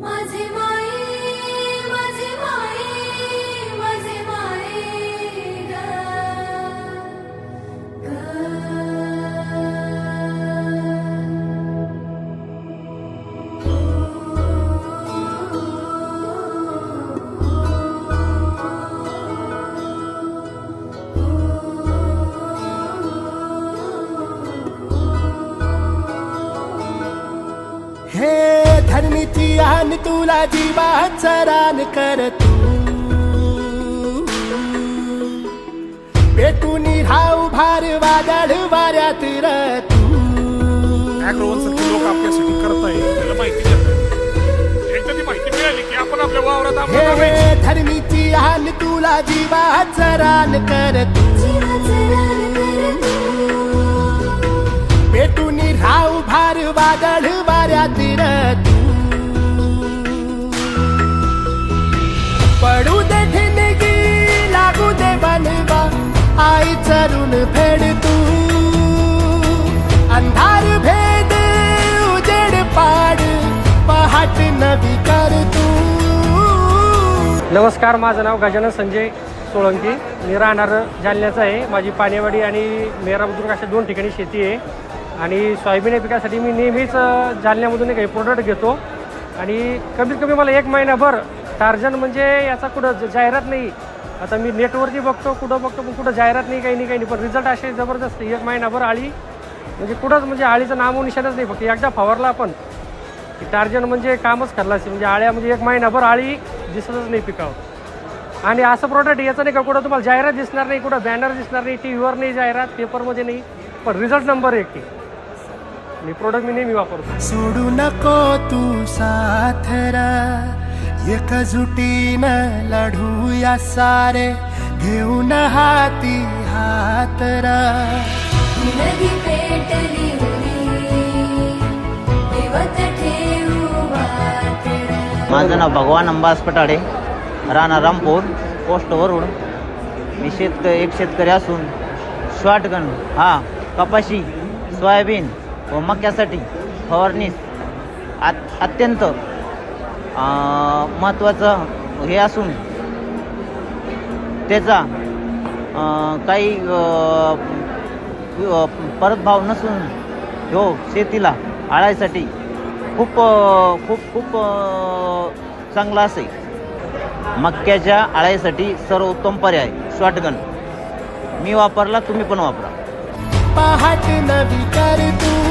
মাঝে आन तुला जीवाचा रान कर तू पेटून राहू भार वादळ वाऱ्यात र तू अॅग्रोवन सारखे लोक आपल्यासाठी करताय त्याला माहिती देत एकदा ती माहिती मिळाली की आपण आपल्या वावरात हे आम्हाला धर्मीची आन तुला जीवाचा रान कर तू पेटून राहू भार वादळ वाऱ्यात र नमस्कार माझं नाव गजानन संजय सोळंकी. मी राहणार जालन्याचं आहे. माझी पानेवाडी आणि मेरा बुद्रुक अशा दोन ठिकाणी शेती आहे. आणि सोयाबीन या पिकासाठी मी नेहमीच जालन्यामधून काही प्रोडक्ट घेतो. आणि कमीत कमी मला एक महिनाभर टार्जन म्हणजे याचा कुठं जाहिरात नाही. आता मी नेटवरती बघतो कुठं बघतो पण कुठं जाहिरात नाही काही नाही काही नाही. पण रिझल्ट असे जबरदस्त एक महिनाभर आळी. म्हणजे कुठंच म्हणजे आळीचं नामो निशाणच नाही. फक्त एकदा फवारला आपण की टार्जन म्हणजे कामच करला असेल म्हणजे आळ्या म्हणजे एक महिनाभर आळी दिसतच नाही पिकावर. आणि असं प्रोडक्ट याचं नाही का कुठं तुम्हाला जाहिरात दिसणार नाही कुठं बॅनर दिसणार नाही टी व्हीवर नाही जाहिरात पेपरमध्ये नाही. पण रिझल्ट नंबर एक ते आणि प्रोडक्ट मी नेहमी वापरतो. सोडू नको तू साथरा एकजुटीनं लढूया सारे. घेऊन हाती हातरा पेटली. माझं नाव भगवान अंबास पटाडे राणा रामपूर पोस्ट वरुड. मी शेतक एक शेतकरी असून शॉटगन हा कपाशी सोयाबीन व मक्यासाठी फवारणीस आ अत्यंत महत्त्वाचं हे असून त्याचा काही परतभाव नसून हो शेतीला आळायसाठी खूप खूप खूप चांगला असेल. मक्याच्या आळ्यासाठी सर्वोत्तम पर्याय शॉटगन. मी वापरला तुम्ही पण वापरा. पहाट नवी कर तू.